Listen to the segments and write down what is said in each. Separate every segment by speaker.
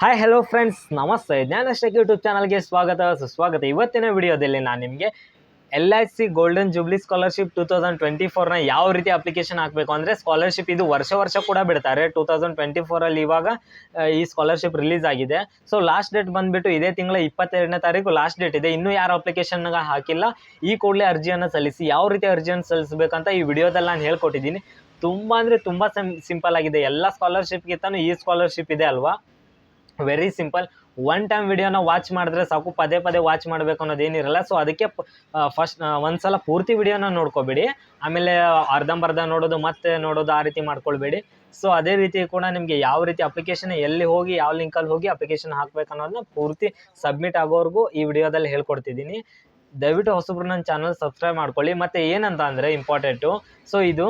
Speaker 1: Hi hello friends ನಮಸ್ತೆ. ಜ್ಞಾನಷ್ಟಕ್ YouTube ಚಾನಲ್ಗೆ ಸ್ವಾಗತ. ಸುಸ್ವಾಗತ. ಇವತ್ತಿನ ವಿಡಿಯೋದಲ್ಲಿ ನಾನು ನಿಮಗೆ L I C golden jubilee scholarship two thousand twenty ಫೋರ್ನ ಯಾವ ರೀತಿ ಅಪ್ಲಿಕೇಶನ್ ಹಾಕಬೇಕು ಅಂದರೆ ಸ್ಕಾಲರ್ಶಿಪ್ ಇದು ವರ್ಷ ವರ್ಷ ಕೂಡ ಬಿಡ್ತಾರೆ. ಟೂ ತೌಸಂಡ್ ಟ್ವೆಂಟಿ ಫೋರಲ್ಲಿ ಇವಾಗ ಈ ಸ್ಕಾಲರ್ಶಿಪ್ ರಿಲೀಸ್ ಆಗಿದೆ. ಸೊ ಲಾಸ್ಟ್ ಡೇಟ್ ಬಂದುಬಿಟ್ಟು ಇದೇ ತಿಂಗಳ ಇಪ್ಪತ್ತೆರಡನೇ ತಾರೀಕು ಲಾಸ್ಟ್ ಡೇಟ್ ಇದೆ. ಇನ್ನೂ ಯಾರು ಅಪ್ಲಿಕೇಶನ್ಗೆ ಹಾಕಿಲ್ಲ, ಈ ಕೂಡಲೇ ಅರ್ಜಿಯನ್ನು ಸಲ್ಲಿಸಿ ಯಾವ ರೀತಿ ಅರ್ಜಿಯನ್ನು ಸಲ್ಲಿಸಬೇಕಂತ ಈ ವಿಡಿಯೋದಲ್ಲಿ ನಾನು ಹೇಳ್ಕೊಟ್ಟಿದ್ದೀನಿ. ತುಂಬ ಅಂದರೆ ತುಂಬ ಸಿಂಪಲ್ ಆಗಿದೆ. ಎಲ್ಲ ಸ್ಕಾಲರ್ಶಿಪ್ಗಿಂತನೂ ಈ ಸ್ಕಾಲರ್ಶಿಪ್ ಇದೆ ಅಲ್ವಾ? ವೆರಿ ಸಿಂಪಲ್ ಒನ್ ಟೈಮ್ ವಿಡಿಯೋನ ವಾಚ್ ಮಾಡಿದ್ರೆ ಸಾಕು, ಪದೇ ಪದೇ ವಾಚ್ ಮಾಡಬೇಕು ಅನ್ನೋದೇನಿರಲ್ಲ ಸೊ ಅದಕ್ಕೆ ಫಸ್ಟ್ ಒಂದು ಸಲ ಪೂರ್ತಿ ವಿಡಿಯೋನ ನೋಡ್ಕೋಬೇಡಿ. ಆಮೇಲೆ ಅರ್ಧಂಬರ್ಧ ನೋಡೋದು, ಮತ್ತೆ ನೋಡೋದು ಆ ರೀತಿ ಮಾಡ್ಕೊಳ್ಬೇಡಿ. ಸೊ ಅದೇ ರೀತಿ ಕೂಡ ನಿಮಗೆ ಯಾವ ರೀತಿ ಅಪ್ಲಿಕೇಶನ್ ಎಲ್ಲಿ ಹೋಗಿ, ಯಾವ ಲಿಂಕಲ್ಲಿ ಹೋಗಿ ಅಪ್ಲಿಕೇಶನ್ ಹಾಕ್ಬೇಕು ಅನ್ನೋದನ್ನ ಪೂರ್ತಿ ಸಬ್ಮಿಟ್ ಆಗೋವರೆಗೂ ಈ ವಿಡಿಯೋದಲ್ಲಿ ಹೇಳ್ಕೊಡ್ತಿದ್ದೀನಿ. ದಯವಿಟ್ಟು ಹೊಸಬ್ರು ನನ್ನ ಚಾನಲ್ ಸಬ್ಸ್ಕ್ರೈಬ್ ಮಾಡ್ಕೊಳ್ಳಿ. ಮತ್ತು ಏನಂತ ಅಂದರೆ ಇಂಪಾರ್ಟೆಂಟು ಸೊ ಇದು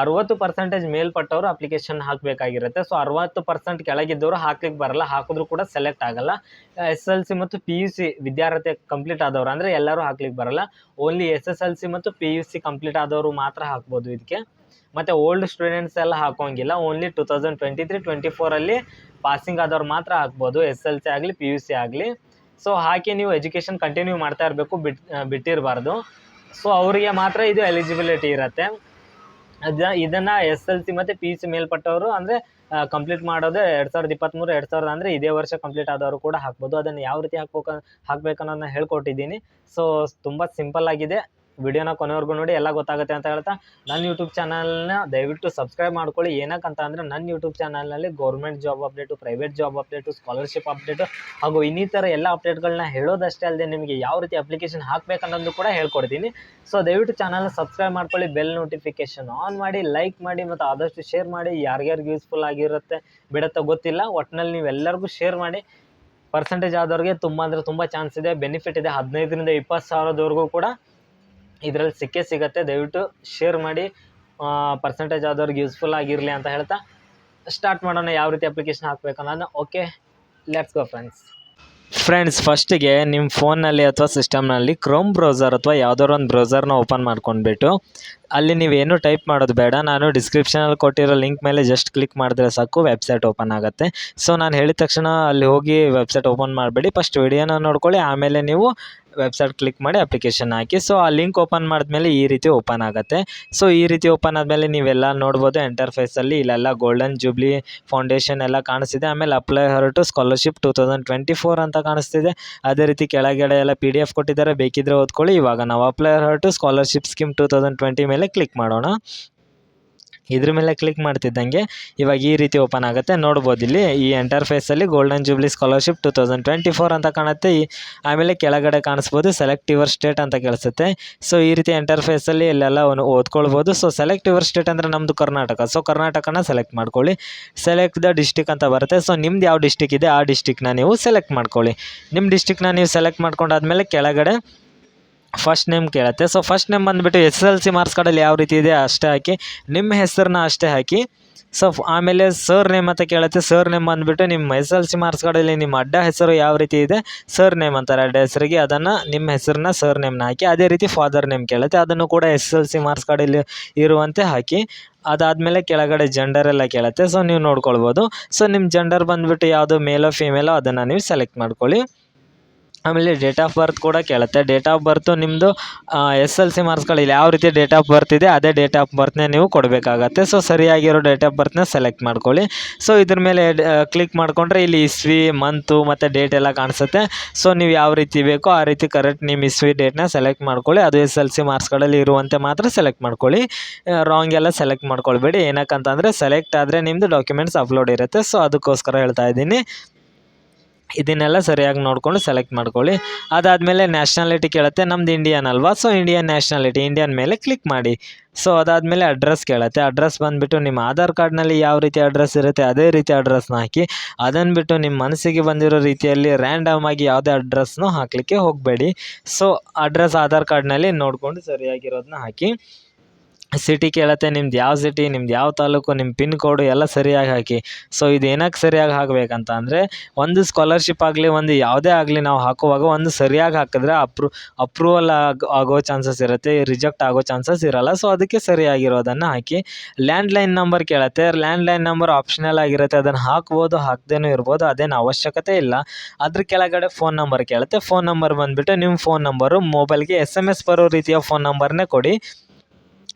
Speaker 1: ಅರವತ್ತು ಪರ್ಸೆಂಟೇಜ್ ಮೇಲ್ಪಟ್ಟವರು ಅಪ್ಲಿಕೇಶನ್ ಹಾಕಬೇಕಾಗಿರುತ್ತೆ. ಸೊ ಅರವತ್ತು ಪರ್ಸೆಂಟ್ ಕೆಳಗಿದ್ದವರು ಹಾಕ್ಲಿಕ್ಕೆ ಬರಲ್ಲ, ಹಾಕಿದ್ರು ಕೂಡ ಸೆಲೆಕ್ಟ್ ಆಗಲ್ಲ. ಎಸ್ ಎಲ್ ಸಿ ಮತ್ತು ಪಿ ಯು ಸಿ ವಿದ್ಯಾರ್ಥಿ ಕಂಪ್ಲೀಟ್ ಆದವರು ಅಂದರೆ ಎಲ್ಲರೂ ಹಾಕ್ಲಿಕ್ಕೆ ಬರಲ್ಲ. Only S S L C ಮತ್ತು ಪಿ ಯು ಸಿ ಕಂಪ್ಲೀಟ್ ಆದವರು ಮಾತ್ರ ಹಾಕ್ಬೋದು ಇದಕ್ಕೆ ಮತ್ತು ಓಲ್ಡ್ ಸ್ಟೂಡೆಂಟ್ಸ್ ಎಲ್ಲ ಹಾಕೋಂಗಿಲ್ಲ. Only two thousand twenty three twenty ಫೋರಲ್ಲಿ passing ಆದವ್ರು ಮಾತ್ರ ಹಾಕ್ಬೋದು. ಎಸ್ ಎಲ್ ಸಿ ಆಗಲಿ ಪಿ ಯು ಸಿ ಆಗಲಿ. ಸೊ ಹಾಕಿ ನೀವು ಎಜುಕೇಷನ್ ಕಂಟಿನ್ಯೂ ಮಾಡ್ತಾ ಇರಬೇಕು, ಬಿಟ್ ಬಿಟ್ಟಿರಬಾರ್ದು. ಸೊ ಅವರಿಗೆ ಮಾತ್ರ ಇದು ಎಲಿಜಿಬಿಲಿಟಿ ಇರುತ್ತೆ. ಅದ ಇದನ್ನು ಎಸ್ ಎಲ್ ಸಿ ಮತ್ತು ಪಿ ಯು ಸಿ ಮೇಲ್ಪಟ್ಟವರು ಅಂದರೆ ಕಂಪ್ಲೀಟ್ ಮಾಡೋದೇ ಎರಡು ಸಾವಿರದ ಇಪ್ಪತ್ತ್ಮೂರು ಎರಡು ಸಾವಿರದ ಅಂದರೆ ಇದೇ ವರ್ಷ ಕಂಪ್ಲೀಟ್ ಆದವರು ಕೂಡ ಹಾಕ್ಬೋದು. ಅದನ್ನು ಯಾವ ರೀತಿ ಹಾಕ್ಬೇಕು ಹಾಕ್ಬೇಕು ಅನ್ನೋದನ್ನ ಹೇಳ್ಕೊಟ್ಟಿದ್ದೀನಿ. ಸೊ ತುಂಬ ಸಿಂಪಲ್ ಆಗಿದೆ. ವಿಡಿಯೋನ ಕೊನೆವರೆಗೂ ನೋಡಿ, ಎಲ್ಲ ಗೊತ್ತಾಗುತ್ತೆ ಅಂತ ಹೇಳ್ತಾ, ನನ್ನ ಯೂಟ್ಯೂಬ್ ಚಾನಲ್ನ ದಯವಿಟ್ಟು ಸಬ್ಸ್ಕ್ರೈಬ್ ಮಾಡ್ಕೊಳ್ಳಿ. ಏನಕ್ಕಂತ ಅಂದರೆ, ನನ್ನ ಯೂಟ್ಯೂಬ್ ಚಾನಲ್ನಲ್ಲಿ government job update private job update scholarship update ಹಾಗೂ ಇನ್ನಿತರ ಎಲ್ಲ ಅಪ್ಡೇಟ್ಗಳನ್ನ ಹೇಳೋದಷ್ಟೇ ಅಲ್ಲದೆ ನಿಮಗೆ ಯಾವ ರೀತಿ ಅಪ್ಲಿಕೇಶನ್ ಹಾಕ್ಬೇಕು ಅನ್ನೋದು ಕೂಡ ಹೇಳ್ಕೊಡ್ತೀನಿ. ಸೊ ದಯವಿಟ್ಟು ಚಾನಲ್ನ ಸಬ್ಸ್ಕ್ರೈಬ್ ಮಾಡ್ಕೊಳ್ಳಿ ಬೆಲ್ ನೋಟಿಫಿಕೇಶನ್ ಆನ್ ಮಾಡಿ ಲೈಕ್ ಮಾಡಿ ಮತ್ತು ಆದಷ್ಟು ಶೇರ್ ಮಾಡಿ. ಯಾರ್ಯಾರಿಗೆ ಯೂಸ್ಫುಲ್ ಆಗಿರುತ್ತೆ ಬಿಡುತ್ತೋ ಗೊತ್ತಿಲ್ಲ. ಒಟ್ಟಿನಲ್ಲಿ ನೀವೆಲ್ಲರಿಗೂ ಶೇರ್ ಮಾಡಿ. ಪರ್ಸೆಂಟೇಜ್ ಆದವ್ರಿಗೆ ತುಂಬ ಅಂದರೆ ತುಂಬ ಚಾನ್ಸ್ ಇದೆ ಬೆನಿಫಿಟ್ ಇದೆ. ಹದಿನೈದರಿಂದ ಇಪ್ಪತ್ತು ಸಾವಿರದವರೆಗೂ ಕೂಡ ಇದರಲ್ಲಿ ಸಿಕ್ಕೇ ಸಿಗುತ್ತೆ, ದಯವಿಟ್ಟು ಶೇರ್ ಮಾಡಿ ಪರ್ಸೆಂಟೇಜ್ ಆದವ್ರಿಗೆ ಯೂಸ್ಫುಲ್ ಆಗಿರಲಿ ಅಂತ ಹೇಳ್ತಾ ಸ್ಟಾರ್ಟ್ ಮಾಡೋಣ, ಯಾವ ರೀತಿ ಅಪ್ಲಿಕೇಶನ್ ಹಾಕಬೇಕು ಅನ್ನೋದನ್ನ. Okay let's go friends friends ಫಸ್ಟಿಗೆ ನಿಮ್ಮ ಫೋನ್ನಲ್ಲಿ ಅಥವಾ ಸಿಸ್ಟಮ್ನಲ್ಲಿ ಕ್ರೋಮ್ ಬ್ರೌಸರ್ ಅಥವಾ ಯಾವುದಾದ್ರು ಒಂದು ಬ್ರೌಸರ್ನ ಓಪನ್ ಮಾಡ್ಕೊಂಡ್ಬಿಟ್ಟು ಅಲ್ಲಿ ನೀವೇನು ಟೈಪ್ ಮಾಡೋದು ಬೇಡ. ನಾನು ಡಿಸ್ಕ್ರಿಪ್ಷನಲ್ಲಿ ಕೊಟ್ಟಿರೋ ಲಿಂಕ್ ಮೇಲೆ ಜಸ್ಟ್ ಕ್ಲಿಕ್ ಮಾಡಿದ್ರೆ ಸಾಕು ವೆಬ್ಸೈಟ್ ಓಪನ್ ಆಗುತ್ತೆ. ಸೊ ನಾನು ಹೇಳಿದ ತಕ್ಷಣ ಅಲ್ಲಿ ಹೋಗಿ ವೆಬ್ಸೈಟ್ ಓಪನ್ ಮಾಡಬೇಡಿ. ಫಸ್ಟ್ ವಿಡಿಯೋನ ನೋಡ್ಕೊಳ್ಳಿ, ಆಮೇಲೆ ನೀವು ವೆಬ್ಸೈಟ್ ಕ್ಲಿಕ್ ಮಾಡಿ ಅಪ್ಲಿಕೇಶನ್ ಹಾಕಿ. ಸೊ ಆ ಲಿಂಕ್ ಓಪನ್ ಮಾಡಿದ್ಮೇಲೆ ಈ ರೀತಿ ಓಪನ್ ಆಗುತ್ತೆ. ಸೊ ಈ ರೀತಿ ಓಪನ್ ಆದಮೇಲೆ ನೀವೆಲ್ಲ ನೋಡ್ಬೋದು ಎಂಟರ್ಫೇಸಲ್ಲಿ ಇಲ್ಲೆಲ್ಲ ಗೋಲ್ಡನ್ ಜೂಬ್ಲಿ ಫೌಂಡೇಶನ್ ಎಲ್ಲ ಕಾಣಿಸ್ತಿದೆ. ಆಮೇಲೆ ಅಪ್ಲೈ ಹೊರಟು scholarship two thousand twenty four ಅಂತ ಕಾಣಿಸ್ತಿದೆ. ಅದೇ ರೀತಿ ಕೆಳಗಡೆ ಎಲ್ಲ ಪಿ ಡಿ ಎಫ್ ಕೊಟ್ಟಿದ್ದಾರೆ. ಬೇಕಿದ್ರೆ ಓದ್ಕೊಳ್ಳಿ. ಇವಾಗ ನಾವು ಅಪ್ಲೈ ಹೊರಟು scholarship scheme two thousand twenty ಮೇಲೆ ಕ್ಲಿಕ್ ಮಾಡೋಣ. ಇದ್ರ ಮೇಲೆ ಕ್ಲಿಕ್ ಮಾಡ್ತಿದ್ದಂಗೆ ಇವಾಗ ಈ ರೀತಿ ಓಪನ್ ಆಗುತ್ತೆ. ನೋಡ್ಬೋದು ಇಲ್ಲಿ ಈ ಎಂಟರ್ಫೇಸಲ್ಲಿ golden jubilee scholarship two thousand twenty four ಅಂತ ಕಾಣುತ್ತೆ. ಈ ಆಮೇಲೆ ಕೆಳಗಡೆ ಕಾಣಿಸ್ಬೋದು ಸೆಲೆಕ್ಟ್ ಯುವರ್ ಸ್ಟೇಟ್ ಅಂತ ಕೇಳಿಸುತ್ತೆ. ಸೊ ಈ ರೀತಿ ಎಂಟರ್ಫೇಸಲ್ಲಿ ಇಲ್ಲೆಲ್ಲ ಒಂದು ಓದ್ಕೊಳ್ಬೋದು. ಸೊ ಸೆಲೆಕ್ಟ್ ಯುವರ್ ಸ್ಟೇಟ್ ಅಂದರೆ ನಮ್ಮದು ಕರ್ನಾಟಕ. ಸೊ ಕರ್ನಾಟಕನ ಸೆಲೆಕ್ಟ್ ಮಾಡ್ಕೊಳ್ಳಿ. ಸೆಲೆಕ್ಟ್ ದ ಡಿಸ್ಟಿಕ್ ಅಂತ ಬರುತ್ತೆ. ಸೊ ನಿಮ್ದು ಯಾವ ಡಿಸ್ಟಿಕ್ ಇದೆ ಆ ಡಿಸ್ಟಿಕ್ನ ನೀವು ಸೆಲೆಕ್ಟ್ ಮಾಡ್ಕೊಳ್ಳಿ. ನಿಮ್ಮ ಡಿಸ್ಟಿಕ್ನ ನೀವು ಸೆಲೆಕ್ಟ್ ಮಾಡ್ಕೊಂಡಾದ್ಮೇಲೆ ಕೆಳಗಡೆ ಫಸ್ಟ್ ನೇಮ್ ಕೇಳುತ್ತೆ. ಸೊ ಫಸ್ಟ್ ನೇಮ್ ಬಂದುಬಿಟ್ಟು ಎಸ್ ಎಲ್ ಸಿ ಮಾರ್ಕ್ಸ್ ಕಾರ್ಡಲ್ಲಿ ಯಾವ ರೀತಿ ಇದೆ ಅಷ್ಟೇ ಹಾಕಿ, ನಿಮ್ಮ ಹೆಸರನ್ನ ಅಷ್ಟೇ ಹಾಕಿ ಸೊ ಆಮೇಲೆ ಸರ್ ನೇಮ್ ಅಂತ ಕೇಳುತ್ತೆ. ಸರ್ ನೇಮ್ ಬಂದುಬಿಟ್ಟು ನಿಮ್ಮ ಎಸ್ ಎಲ್ ಸಿ ಮಾರ್ಕ್ಸ್ ಕಾರ್ಡಲ್ಲಿ ನಿಮ್ಮ ಅಡ್ಡ ಹೆಸರು ಯಾವ ರೀತಿ ಇದೆ ಸರ್ ನೇಮ್ ಅಂತಾರೆ. ಅಡ್ಡ ಹೆಸರಿಗೆ ಅದನ್ನು ನಿಮ್ಮ ಹೆಸರನ್ನ ಸರ್ ನೇಮ್ನ ಹಾಕಿ, ಅದೇ ರೀತಿ ಫಾದರ್ ನೇಮ್ ಕೇಳುತ್ತೆ. ಅದನ್ನು ಕೂಡ ಎಸ್ ಎಲ್ ಸಿ ಮಾರ್ಕ್ಸ್ ಕಾರ್ಡಲ್ಲಿ ಇರುವಂತೆ ಹಾಕಿ, ಅದಾದಮೇಲೆ ಕೆಳಗಡೆ ಜೆಂಡರ್ ಎಲ್ಲ ಕೇಳುತ್ತೆ. ಸೊ ನೀವು ನೋಡ್ಕೊಳ್ಬೋದು. ಸೊ ನಿಮ್ಮ ಜೆಂಡರ್ ಬಂದುಬಿಟ್ಟು ಯಾವುದು ಮೇಲೋ ಫಿಮೇಲೋ ಅದನ್ನು ನೀವು ಸೆಲೆಕ್ಟ್ ಮಾಡ್ಕೊಳ್ಳಿ. ಆಮೇಲೆ ಡೇಟ್ ಆಫ್ ಬರ್ತ್ ಕೂಡ ಕೇಳುತ್ತೆ. ಡೇಟ್ ಆಫ್ ಬರ್ತು ನಿಮ್ಮದು ಎಸ್ ಎಲ್ ಸಿ ಮಾರ್ಕ್ಸ್ಗಳಲ್ಲಿ ಯಾವ ರೀತಿ ಡೇಟ್ ಆಫ್ ಬರ್ತ್ ಇದೆ, ಅದೇ ಡೇಟ್ ಆಫ್ ಬರ್ತ್ನೇ ನೀವು ಕೊಡಬೇಕಾಗತ್ತೆ. ಸೊ ಸರಿಯಾಗಿರೋ ಡೇಟ್ ಆಫ್ ಬರ್ತ್ನ ಸೆಲೆಕ್ಟ್ ಮಾಡ್ಕೊಳ್ಳಿ. ಸೊ ಇದ್ರ ಮೇಲೆ ಕ್ಲಿಕ್ ಮಾಡಿಕೊಂಡ್ರೆ ಇಲ್ಲಿ ಇಸ್ವಿ ಮಂತು ಮತ್ತು ಡೇಟ್ ಎಲ್ಲ ಕಾಣಿಸುತ್ತೆ. ಸೊ ನೀವು ಯಾವ ರೀತಿ ಬೇಕೋ ಆ ರೀತಿ ಕರೆಕ್ಟ್ ನಿಮ್ಮ ಇಸ್ವಿ ಡೇಟ್ನ ಸೆಲೆಕ್ಟ್ ಮಾಡ್ಕೊಳ್ಳಿ. ಅದು ಎಸ್ ಎಲ್ ಸಿ ಮಾರ್ಕ್ಸ್ಗಳಲ್ಲಿ ಇರುವಂತೆ ಮಾತ್ರ ಸೆಲೆಕ್ಟ್ ಮಾಡ್ಕೊಳ್ಳಿ. ರಾಂಗ್ ಎಲ್ಲ ಸೆಲೆಕ್ಟ್ ಮಾಡ್ಕೊಳ್ಬೇಡಿ. ಏನಕ್ಕಂತಂದರೆ ಸೆಲೆಕ್ಟ್ ಆದರೆ ನಿಮ್ಮದು ಡಾಕ್ಯುಮೆಂಟ್ಸ್ ಅಪ್ಲೋಡ್ ಇರುತ್ತೆ. ಸೊ ಅದಕ್ಕೋಸ್ಕರ ಹೇಳ್ತಾ ಇದ್ದೀನಿ. ಇದನ್ನೆಲ್ಲ ಸರಿಯಾಗಿ ನೋಡಿಕೊಂಡು ಸೆಲೆಕ್ಟ್ ಮಾಡ್ಕೊಳ್ಳಿ. ಅದಾದಮೇಲೆ ನ್ಯಾಷನಾಲಿಟಿ ಕೇಳುತ್ತೆ, ನಮ್ದು ಇಂಡಿಯನ್ ಅಲ್ವಾ? ಸೊ ಇಂಡಿಯನ್ ನ್ಯಾಷನಾಲಿಟಿ, ಇಂಡಿಯನ್ ಮೇಲೆ ಕ್ಲಿಕ್ ಮಾಡಿ. ಸೊ ಅದಾದಮೇಲೆ ಅಡ್ರೆಸ್ ಕೇಳುತ್ತೆ. ಅಡ್ರೆಸ್ ಬಂದುಬಿಟ್ಟು ನಿಮ್ಮ ಆಧಾರ್ ಕಾರ್ಡ್ನಲ್ಲಿ ಯಾವ ರೀತಿ ಅಡ್ರೆಸ್ ಇರುತ್ತೆ, ಅದೇ ರೀತಿ ಅಡ್ರೆಸ್ನ ಹಾಕಿ. ಅದನ್ನು ಬಿಟ್ಟು ನಿಮ್ಮ ಮನಸ್ಸಿಗೆ ಬಂದಿರೋ ರೀತಿಯಲ್ಲಿ ರ್ಯಾಂಡಮ್ ಆಗಿ ಯಾವುದೇ ಅಡ್ರೆಸ್ನೂ ಹಾಕಲಿಕ್ಕೆ ಹೋಗಬೇಡಿ. ಸೊ ಅಡ್ರೆಸ್ ಆಧಾರ್ ಕಾರ್ಡ್ನಲ್ಲಿ ನೋಡಿಕೊಂಡು ಸರಿಯಾಗಿರೋದನ್ನ ಹಾಕಿ. ಸಿಟಿ ಕೇಳತ್ತೆ, ನಿಮ್ದು ಯಾವ ಸಿಟಿ ನಿಮ್ದು ಯಾವ ತಾಲೂಕು ನಿಮ್ಮ ಪಿನ್ ಕೋಡು ಎಲ್ಲ ಸರಿಯಾಗಿ ಹಾಕಿ. ಸೊ ಇದು ಏನಕ್ಕೆ ಸರಿಯಾಗಿ ಹಾಕಬೇಕಂತ ಅಂದರೆ, ಒಂದು ಸ್ಕಾಲರ್ಶಿಪ್ ಆಗಲಿ, ಒಂದು ಯಾವುದೇ ಆಗಲಿ ನಾವು ಹಾಕುವಾಗ ಒಂದು ಸರಿಯಾಗಿ ಹಾಕಿದ್ರೆ ಅಪ್ರೂ ಅಪ್ರೂವಲ್ ಆಗ ಚಾನ್ಸಸ್ ಇರುತ್ತೆ ರಿಜೆಕ್ಟ್ ಆಗೋ ಚಾನ್ಸಸ್ ಇರಲ್ಲ. ಸೊ ಅದಕ್ಕೆ ಸರಿಯಾಗಿರೋದನ್ನು ಹಾಕಿ ಲ್ಯಾಂಡ್ಲೈನ್ ನಂಬರ್ ಕೇಳುತ್ತೆ. ಲ್ಯಾಂಡ್ಲೈನ್ ನಂಬರ್ ಆಪ್ಷನಲ್ ಆಗಿರುತ್ತೆ. ಅದನ್ನು ಹಾಕ್ಬೋದು, ಹಾಕ್ದೇನೂ ಇರ್ಬೋದು, ಅದೇನು ಅವಶ್ಯಕತೆ ಇಲ್ಲ. ಅದ್ರ ಕೆಳಗಡೆ ಫೋನ್ ನಂಬರ್ ಕೇಳುತ್ತೆ. ಫೋನ್ ನಂಬರ್ ಬಂದುಬಿಟ್ಟು ನಿಮ್ಮ ಫೋನ್ ನಂಬರು ಮೊಬೈಲ್ಗೆ ಎಸ್ ಎಂ ಎಸ್ ಬರೋ ರೀತಿಯ ಫೋನ್ ನಂಬರ್ನೇ ಕೊಡಿ.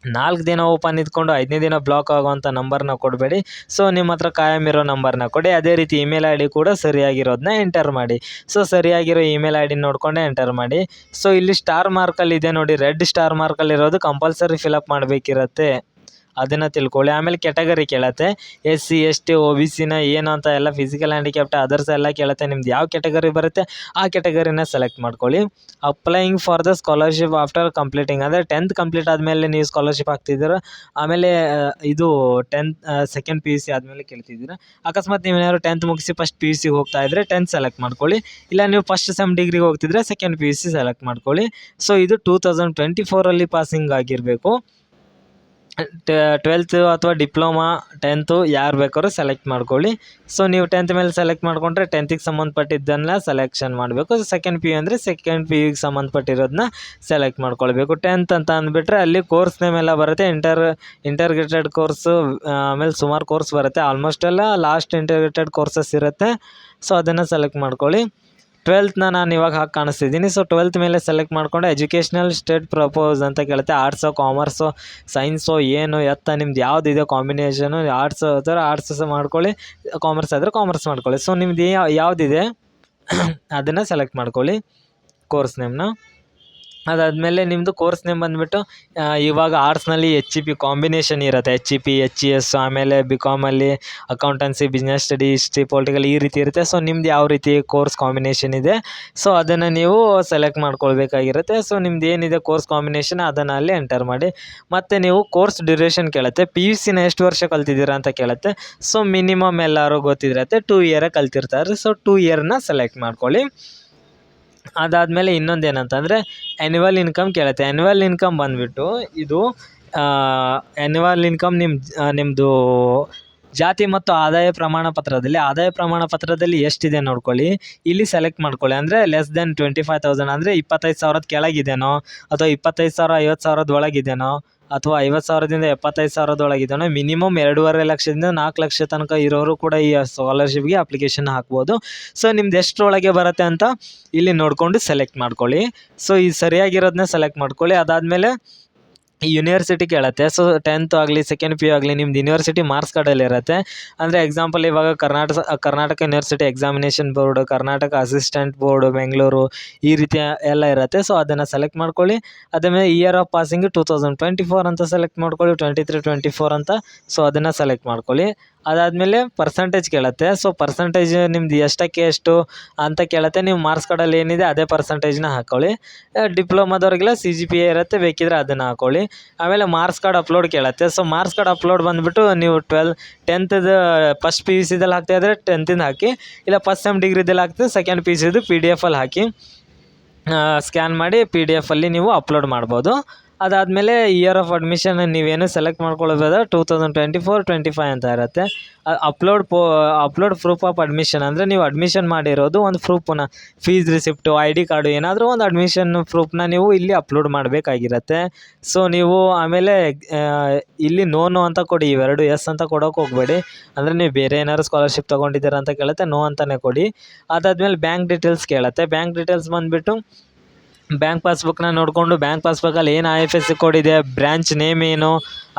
Speaker 1: ನಾಲ್ಕು ದಿನ ಓಪನ್ ಇದ್ಕೊಂಡು ಐದನೇ ದಿನ ಬ್ಲಾಕ್ ಆಗುವಂಥ ನಂಬರ್ನ ಕೊಡಬೇಡಿ. ಸೊ ನಿಮ್ಮ ಹತ್ರ ಕಾಯಂ ಇರೋ ನಂಬರ್ನ ಕೊಡಿ. ಅದೇ ರೀತಿ ಇಮೇಲ್ ಐ ಕೂಡ ಸರಿಯಾಗಿರೋದನ್ನ ಎಂಟರ್ ಮಾಡಿ. ಸೊ ಸರಿಯಾಗಿರೋ ಇಮೇಲ್ ಐ ಡಿ ನೋಡಿಕೊಂಡೆ ಎಂಟರ್ ಮಾಡಿ. ಸೊ ಇಲ್ಲಿ ಸ್ಟಾರ್ ಮಾರ್ಕಲ್ಲಿ ಇದೆ ನೋಡಿ. ರೆಡ್ ಸ್ಟಾರ್ ಮಾರ್ಕಲ್ಲಿರೋದು ಕಂಪಲ್ಸರಿ ಫಿಲಪ್ ಮಾಡಬೇಕಿರತ್ತೆ. ಅದನ್ನು ತಿಳ್ಕೊಳ್ಳಿ. ಆಮೇಲೆ category ಕೇಳತ್ತೆ. S C S T O B ಸಿನ ಏನು ಅಂತ ಎಲ್ಲ ಫಿಸಿಕಲ್ ಹ್ಯಾಂಡಿಕ್ಯಾಪ್ಟ್ ಅದರ್ಸ್ ಎಲ್ಲ ಕೇಳತ್ತೆ. ನಿಮ್ದು ಯಾವ ಕೆಟಗರಿ ಬರುತ್ತೆ ಆ ಕೆಟಗರಿನ ಸೆಲೆಕ್ಟ್ ಮಾಡ್ಕೊಳ್ಳಿ. Applying for the scholarship after completing ಅಂದರೆ ಟೆಂತ್ ಕಂಪ್ಲೀಟ್ ಆದಮೇಲೆ ನೀವು ಸ್ಕಾಲರ್ಶಿಪ್ ಆಗ್ತಿದ್ದೀರ ಆಮೇಲೆ ಇದು tenth second P U C ಆದಮೇಲೆ ಕೇಳ್ತಿದ್ದೀರಾ? ಅಕಸ್ಮಾತ್ ನೀವು ಏನಾದ್ರು ಟೆಂತ್ ಮುಗಿಸಿ ಫಸ್ಟ್ ಪಿ ಯು ಸಿಗೆ ಹೋಗ್ತಾ ಇದ್ದರೆ ಟೆಂತ್ ಸೆಲೆಕ್ಟ್ ಮಾಡ್ಕೊಳ್ಳಿ. ಇಲ್ಲ ನೀವು ಫಸ್ಟ್ ಸೆಮ್ ಡಿಗ್ರಿಗೆ ಹೋಗ್ತಿದ್ರೆ second P U C select ಮಾಡ್ಕೊಳ್ಳಿ. ಸೊ ಇದು ಟೂ ತೌಸಂಡ್ ಟ್ವೆಂಟಿ ಫೋರಲ್ಲಿ ಪಾಸಿಂಗ್ ಆಗಿರಬೇಕು. ಟ್ವೆಲ್ತು ಅಥವಾ ಡಿಪ್ಲೊಮಾ ಟೆಂತು ಯಾರು ಬೇಕಾದ್ರು ಸೆಲೆಕ್ಟ್ ಮಾಡ್ಕೊಳ್ಳಿ. ಸೊ ನೀವು ಟೆಂತ್ ಮೇಲೆ ಸೆಲೆಕ್ಟ್ ಮಾಡಿಕೊಂಡ್ರೆ ಟೆಂತಿಗೆ ಸಂಬಂಧಪಟ್ಟಿದ್ದನ್ನ ಸೆಲೆಕ್ಷನ್ ಮಾಡಬೇಕು. ಸೆಕೆಂಡ್ ಪಿ ಯು ಅಂದರೆ ಸೆಕೆಂಡ್ ಪಿ ಯುಗೆ ಸಂಬಂಧಪಟ್ಟಿರೋದನ್ನ ಸೆಲೆಕ್ಟ್ ಮಾಡ್ಕೊಳ್ಬೇಕು. ಟೆಂತ್ ಅಂತ ಅಂದ್ಬಿಟ್ರೆ ಅಲ್ಲಿ ಕೋರ್ಸ್ ನೇಮ್ ಎಲ್ಲ ಬರುತ್ತೆ. ಇಂಟರ್ ಇಂಟರ್ಗ್ರೇಟೆಡ್ ಕೋರ್ಸು ಆಮೇಲೆ ಸುಮಾರು ಕೋರ್ಸ್ ಬರುತ್ತೆ. ಆಲ್ಮೋಸ್ಟ್ ಎಲ್ಲ ಲಾಸ್ಟ್ ಇಂಟರ್ಗ್ರೇಟೆಡ್ ಕೋರ್ಸಸ್ ಇರುತ್ತೆ. ಸೊ ಅದನ್ನು ಸೆಲೆಕ್ಟ್ ಮಾಡ್ಕೊಳ್ಳಿ. ಟ್ವೆಲ್ತ್ನ ನಾನು ಇವಾಗ ಹಾಕಿ ಕಾಣಿಸ್ತಿದ್ದೀನಿ. ಸೊ ಟ್ವೆಲ್ತ್ ಮೇಲೆ ಸೆಲೆಕ್ಟ್ ಮಾಡಿಕೊಂಡು ಎಜುಕೇಷ್ನಲ್ ಸ್ಟೇಟ್ ಪ್ರಪೋಸ್ ಅಂತ ಕೇಳುತ್ತೆ. ಆರ್ಟ್ಸು ಕಾಮರ್ಸು ಸೈನ್ಸೋ ಏನು, ಎತ್ತ, ನಿಮ್ದು ಇದೆ ಕಾಂಬಿನೇಷನು ಆರ್ಟ್ಸ್ ಆದರೆ ಆರ್ಟ್ಸ್ ಮಾಡ್ಕೊಳ್ಳಿ. ಕಾಮರ್ಸ್ ಆದರೆ ಕಾಮರ್ಸ್ ಮಾಡ್ಕೊಳ್ಳಿ. ಸೊ ನಿಮ್ದು ಯಾವುದಿದೆ ಅದನ್ನು ಸೆಲೆಕ್ಟ್ ಮಾಡ್ಕೊಳ್ಳಿ. ಕೋರ್ಸ್ ನೇಮ್ನ ಅದಾದಮೇಲೆ ನಿಮ್ಮದು ಕೋರ್ಸ್ ನೇಮ್ ಬಂದುಬಿಟ್ಟು ಇವಾಗ ಆರ್ಟ್ಸ್ನಲ್ಲಿ ಎಚ್ ಇ ಪಿ ಕಾಂಬಿನೇಷನ್ ಇರುತ್ತೆ. H E P H E S ಆಮೇಲೆ B ಕಾಮಲ್ಲಿ accountancy business study history political ಈ ರೀತಿ ಇರುತ್ತೆ. ಸೊ ನಿಮ್ದು ಯಾವ ರೀತಿ ಕೋರ್ಸ್ ಕಾಂಬಿನೇಷನ್ ಇದೆ? ಸೊ ಅದನ್ನು ನೀವು ಸೆಲೆಕ್ಟ್ ಮಾಡ್ಕೊಳ್ಬೇಕಾಗಿರುತ್ತೆ. ಸೊ ನಿಮ್ದು ಏನಿದೆ ಕೋರ್ಸ್ ಕಾಂಬಿನೇಷನ್ ಅದನ್ನು ಅಲ್ಲಿ ಎಂಟರ್ ಮಾಡಿ. ಮತ್ತು ನೀವು ಕೋರ್ಸ್ ಡ್ಯೂರೇಷನ್ ಕೇಳುತ್ತೆ. ಪಿ ಯು ಸಿನ ಎಷ್ಟು ವರ್ಷ ಕಲ್ತಿದ್ದೀರಾ ಅಂತ ಕೇಳುತ್ತೆ. ಸೊ ಮಿನಿಮಮ್ ಎಲ್ಲರೂ ಗೊತ್ತಿರುತ್ತೆ ಟೂ ಇಯರೇ ಕಲ್ತಿರ್ತಾರೆ. ಸೊ ಟೂ ಇಯರ್ನ ಸೆಲೆಕ್ಟ್ ಮಾಡ್ಕೊಳ್ಳಿ. ಅದಾದಮೇಲೆ ಇನ್ನೊಂದು ಏನಂತಂದರೆ ಆ್ಯನ್ಯುವಲ್ ಇನ್ಕಮ್ ಕೇಳುತ್ತೆ. ಆ್ಯನ್ಯುವಲ್ ಇನ್ಕಮ್ ಬಂದುಬಿಟ್ಟು ಇದು ಆ್ಯನ್ಯುವಲ್ ಇನ್ಕಮ್ ನಿಮ್ಮ ನಿಮ್ಮದು ಜಾತಿ ಮತ್ತು ಆದಾಯ ಪ್ರಮಾಣ ಪತ್ರದಲ್ಲಿ, ಆದಾಯ ಪ್ರಮಾಣ ಪತ್ರದಲ್ಲಿ ಎಷ್ಟಿದೆ ನೋಡ್ಕೊಳ್ಳಿ. ಇಲ್ಲಿ ಸೆಲೆಕ್ಟ್ ಮಾಡ್ಕೊಳ್ಳಿ. ಅಂದರೆ less than twenty five thousand ಅಂದರೆ ಇಪ್ಪತ್ತೈದು ಸಾವಿರದ ಕೆಳಗಿದೆಯೋ ಅಥವಾ ಇಪ್ಪತ್ತೈದು ಸಾವಿರ, ಐವತ್ತು ಸಾವಿರದ ಒಳಗಿದೆಯೋ ಅಥವಾ ಐವತ್ತು ಸಾವಿರದಿಂದ ಎಪ್ಪತ್ತೈದು ಸಾವಿರದೊಳಗಿದೆಯೋ ಮಿನಿಮಮ್ ಎರಡೂವರೆ ಲಕ್ಷದಿಂದ ನಾಲ್ಕು ಲಕ್ಷ ತನಕ ಇರೋರು ಕೂಡ ಈ ಸ್ಕಾಲರ್ಶಿಪ್ಗೆ ಅಪ್ಲಿಕೇಶನ್ ಹಾಕ್ಬೋದು. ಸೊ ನಿಮ್ದು ಎಷ್ಟರೊಳಗೆ ಬರುತ್ತೆ ಅಂತ ಇಲ್ಲಿ ನೋಡಿಕೊಂಡು ಸೆಲೆಕ್ಟ್ ಮಾಡ್ಕೊಳ್ಳಿ. ಸೊ ಈ ಸರಿಯಾಗಿರೋದನ್ನ ಸೆಲೆಕ್ಟ್ ಮಾಡ್ಕೊಳ್ಳಿ. ಅದಾದಮೇಲೆ ಯೂನಿವರ್ಸಿಟಿ ಕೇಳುತ್ತೆ. ಸೊ ಟೆಂತ್ ಆಗಲಿ ಸೆಕೆಂಡ್ ಪಿ ಯು ಆಗಲಿ, ನಿಮ್ದು ಯೂನಿವರ್ಸಿಟಿ ಮಾರ್ಕ್ಸ್ ಕಾರ್ಡಲ್ಲಿ ಇರುತ್ತೆ. ಅಂದರೆ ಎಕ್ಸಾಂಪಲ್ ಇವಾಗ Karnataka Karnataka university examination board Karnataka assistant board Bengaluru ಈ ರೀತಿಯ ಎಲ್ಲ ಇರುತ್ತೆ. ಸೊ ಅದನ್ನು ಸೆಲೆಕ್ಟ್ ಮಾಡ್ಕೊಳ್ಳಿ. ಅದಾದಮೇಲೆ year of passing two thousand twenty four ಅಂತ ಸೆಲೆಕ್ಟ್ ಮಾಡ್ಕೊಳ್ಳಿ ಟ್ವೆಂಟಿ ತ್ರೀ ಟ್ವೆಂಟಿ ಫೋರ್ ಅಂತ. ಸೊ ಅದನ್ನು ಸೆಲೆಕ್ಟ್ ಮಾಡ್ಕೊಳ್ಳಿ. ಅದಾದಮೇಲೆ ಪರ್ಸಂಟೇಜ್ ಕೇಳುತ್ತೆ. ಸೊ ಪರ್ಸಂಟೇಜ್ ನಿಮ್ದು ಎಷ್ಟಕ್ಕೆ ಎಷ್ಟು ಅಂತ ಕೇಳುತ್ತೆ. ನೀವು ಮಾರ್ಕ್ಸ್ ಕಾರ್ಡಲ್ಲಿ ಏನಿದೆ ಅದೇ ಪರ್ಸಂಟೇಜ್ನ ಹಾಕ್ಕೊಳ್ಳಿ ಡಿಪ್ಲೊಮಾದವ್ರಿಗೆಲ್ಲ ಸಿ ಜಿ ಪಿ ಎ ಇರುತ್ತೆ. ಬೇಕಿದ್ರೆ ಅದನ್ನು ಹಾಕ್ಕೊಳ್ಳಿ ಆಮೇಲೆ ಮಾರ್ಕ್ಸ್ ಕಾರ್ಡ್ ಅಪ್ಲೋಡ್ ಕೇಳುತ್ತೆ. ಸೊ ಮಾರ್ಕ್ಸ್ ಕಾರ್ಡ್ ಅಪ್ಲೋಡ್ ಬಂದುಬಿಟ್ಟು ನೀವು ಟ್ವೆಲ್ ಟೆಂತ್ದು ಫಸ್ಟ್ ಪಿ ಯು ಸಿದಲ್ಲಿ ಹಾಕ್ತಾ ಇದ್ದರೆ ಟೆಂತಿಂದ ಹಾಕಿ. ಇಲ್ಲ ಫಸ್ಟ್ ಸೆಮ್ ಡಿಗ್ರಿದಲ್ಲಿ ಹಾಕ್ತದೆ ಸೆಕೆಂಡ್ ಪಿ ಯು ಸಿದು ಪಿ ಡಿ ಎಫಲ್ಲಿ ಹಾಕಿ ಸ್ಕ್ಯಾನ್ ಮಾಡಿ ಪಿ ಡಿ ಎಫಲ್ಲಿ ನೀವು ಅಪ್ಲೋಡ್ ಮಾಡ್ಬೋದು. ಅದಾದಮೇಲೆ ಇಯರ್ ಆಫ್ ಅಡ್ಮಿಷನ್ ನೀವೇನು select ಮಾಡ್ಕೊಳ್ಳೋದಾದ್ರೆ two thousand twenty four twenty five ಅಂತ ಇರುತ್ತೆ. ಅಪ್ಲೋಡ್ ಪೋ ಅಪ್ಲೋಡ್ ಪ್ರೂಫ್ ಆಫ್ ಅಡ್ಮಿಷನ್ ಅಂದರೆ ನೀವು ಅಡ್ಮಿಷನ್ ಮಾಡಿರೋದು ಒಂದು ಪ್ರೂಫನ್ನ fees receipt I D card ಏನಾದರೂ ಒಂದು ಅಡ್ಮಿಷನ್ ಪ್ರೂಫ್ನ ನೀವು ಇಲ್ಲಿ ಅಪ್ಲೋಡ್ ಮಾಡಬೇಕಾಗಿರತ್ತೆ. ಸೊ ನೀವು ಆಮೇಲೆ ಇಲ್ಲಿ ಇಲ್ಲಿ ನೋನು ಅಂತ ಕೊಡಿ. ಇವೆರಡು ಎಸ್ ಅಂತ ಕೊಡೋಕೆ ಹೋಗಬೇಡಿ. ಅಂದರೆ ನೀವು ಬೇರೆ ಏನಾದ್ರು ಸ್ಕಾಲರ್ಶಿಪ್ ತೊಗೊಂಡಿದ್ದೀರಾ ಅಂತ ಕೇಳುತ್ತೆ ನೋ ಅಂತಲೇ ಕೊಡಿ. ಅದಾದಮೇಲೆ ಬ್ಯಾಂಕ್ ಡೀಟೇಲ್ಸ್ ಕೇಳುತ್ತೆ. ಬ್ಯಾಂಕ್ ಡೀಟೇಲ್ಸ್ ಬಂದುಬಿಟ್ಟು ಬ್ಯಾಂಕ್ ಪಾಸ್ಬುಕ್ನ ನೋಡಿಕೊಂಡು ಬ್ಯಾಂಕ್ ಪಾಸ್ಬುಕ್ಕಲ್ಲಿ ಏನು I F S C code ಇದೆ ಬ್ರ್ಯಾಂಚ್ ನೇಮ್ ಏನು,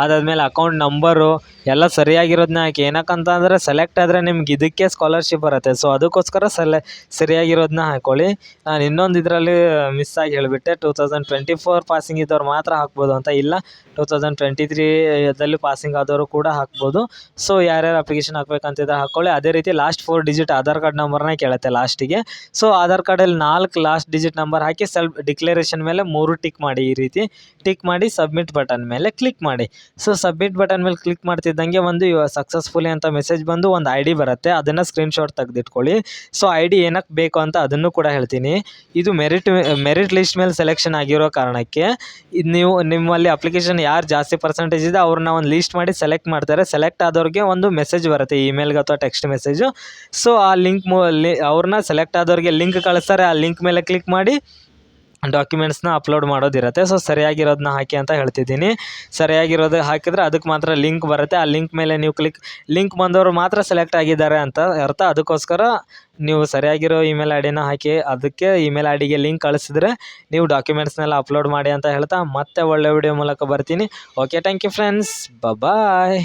Speaker 1: ಅದಾದಮೇಲೆ ಅಕೌಂಟ್ ನಂಬರು ಎಲ್ಲ ಸರಿಯಾಗಿರೋದನ್ನ ಹಾಕಿ. ಏನಕ್ಕಂತಂದರೆ ಸೆಲೆಕ್ಟ್ ಆದರೆ ನಿಮ್ಗೆ ಇದಕ್ಕೆ ಸ್ಕಾಲರ್ಶಿಪ್ ಬರುತ್ತೆ. ಸೊ ಅದಕ್ಕೋಸ್ಕರ ಸೆಲೆ ಸರಿಯಾಗಿರೋದನ್ನ ಹಾಕ್ಕೊಳ್ಳಿ ನಾನು ಇನ್ನೊಂದು ಇದರಲ್ಲಿ ಮಿಸ್ ಆಗಿ ಹೇಳಿಬಿಟ್ಟೆ. Two thousand twenty four passing ಇದ್ದವ್ರು ಮಾತ್ರ ಹಾಕ್ಬೋದು ಅಂತ. ಇಲ್ಲ ಟೂ ತೌಸಂಡ್ ಟ್ವೆಂಟಿ ತ್ರೀದಲ್ಲಿ ಪಾಸಿಂಗ್ ಆದವರು ಕೂಡ ಹಾಕ್ಬೋದು. ಸೊ ಯಾರ್ಯಾರು ಅಪ್ಲಿಕೇಶನ್ ಹಾಕ್ಬೇಕಂತಿದ್ರೆ ಹಾಕ್ಕೊಳ್ಳಿ ಅದೇ ರೀತಿ last four digit Aadhaar card ನಂಬರ್ನ ಕೇಳುತ್ತೆ ಲಾಸ್ಟಿಗೆ ಸೊ ಆಧಾರ್ ಕಾರ್ಡಲ್ಲಿ ನಾಲ್ಕು ಲಾಸ್ಟ್ ಡಿಜಿಟ್ ನಂಬರ್ ಹಾಕಿ ಸೆಲ್ಫ್ ಡಿಕ್ಲರೇಷನ್ ಮೇಲೆ ಮೂರು ಟಿಕ್ ಮಾಡಿ ಈ ರೀತಿ ಟಿಕ್ ಮಾಡಿ ಸಬ್ಮಿಟ್ ಬಟನ್ ಮೇಲೆ ಕ್ಲಿಕ್ ಮಾಡಿ. ಸೊ ಸಬ್ಮಿಟ್ ಬಟನ್ ಮೇಲೆ ಕ್ಲಿಕ್ ಮಾಡ್ತಿದ್ದಂಗೆ ಒಂದು ಸಕ್ಸಸ್ಫುಲಿ ಅಂತ ಮೆಸೇಜ್ ಬಂದು ಒಂದು ಐ ಡಿ ಬರುತ್ತೆ. ಅದನ್ನು ಸ್ಕ್ರೀನ್ಶಾಟ್ ತೆಗೆದಿಟ್ಕೊಳ್ಳಿ. ಸೊ ಐ ಡಿ ಏನಕ್ಕೆ ಬೇಕು ಅಂತ ಅದನ್ನು ಕೂಡ ಹೇಳ್ತೀನಿ. ಇದು ಮೆರಿಟ್ ಮೆರಿಟ್ ಲಿಸ್ಟ್ ಮೇಲೆ ಸೆಲೆಕ್ಷನ್ ಆಗಿರೋ ಕಾರಣಕ್ಕೆ ಇದು ನೀವು, ನಿಮ್ಮಲ್ಲಿ ಅಪ್ಲಿಕೇಶನ್ ಯಾರು ಜಾಸ್ತಿ ಪರ್ಸೆಂಟೇಜ್ ಇದೆ ಅವ್ರನ್ನ ಒಂದು ಲೀಸ್ಟ್ ಮಾಡಿ ಸೆಲೆಕ್ಟ್ ಮಾಡ್ತಾರೆ. ಸೆಲೆಕ್ಟ್ ಆದವ್ರಿಗೆ ಒಂದು ಮೆಸೇಜ್ ಬರುತ್ತೆ ಇಮೇಲ್ಗೆ ಅಥವಾ ಟೆಕ್ಸ್ಟ್ ಮೆಸೇಜು ಸೊ ಆ ಲಿಂಕ್ ಮೂ ಅವ್ರನ್ನ ಸೆಲೆಕ್ಟ್ ಆದವ್ರಿಗೆ ಲಿಂಕ್ ಕಳಿಸ್ತಾರೆ. ಆ ಲಿಂಕ್ ಮೇಲೆ ಕ್ಲಿಕ್ ಮಾಡಿ ಡಾಕ್ಯುಮೆಂಟ್ಸ್ನ ಅಪ್ಲೋಡ್ ಮಾಡೋದಿರುತ್ತೆ. ಸೊ ಸರಿಯಾಗಿರೋದನ್ನ ಹಾಕಿ ಅಂತ ಹೇಳ್ತಿದ್ದೀನಿ. ಸರಿಯಾಗಿರೋದು ಹಾಕಿದರೆ ಅದಕ್ಕೆ ಮಾತ್ರ ಲಿಂಕ್ ಬರುತ್ತೆ. ಆ ಲಿಂಕ್ ಮೇಲೆ ನೀವು ಕ್ಲಿಕ್ ಲಿಂಕ್ ಬಂದವರು ಮಾತ್ರ ಸೆಲೆಕ್ಟ್ ಆಗಿದ್ದಾರೆ ಅಂತ ಅರ್ಥ. ಅದಕ್ಕೋಸ್ಕರ ನೀವು ಸರಿಯಾಗಿರೋ ಇಮೇಲ್ ಐ ಡಿನ ಹಾಕಿ ಅದಕ್ಕೆ ಇಮೇಲ್ ಐ ಡಿಗೆ ಲಿಂಕ್ ಕಳಿಸಿದ್ರೆ ನೀವು ಡಾಕ್ಯುಮೆಂಟ್ಸ್ನೆಲ್ಲ ಅಪ್ಲೋಡ್ ಮಾಡಿ ಅಂತ ಹೇಳ್ತಾ ಮತ್ತೆ ಒಳ್ಳೆ ವಿಡಿಯೋ ಮೂಲಕ ಬರ್ತೀನಿ. Okay thank you friends bye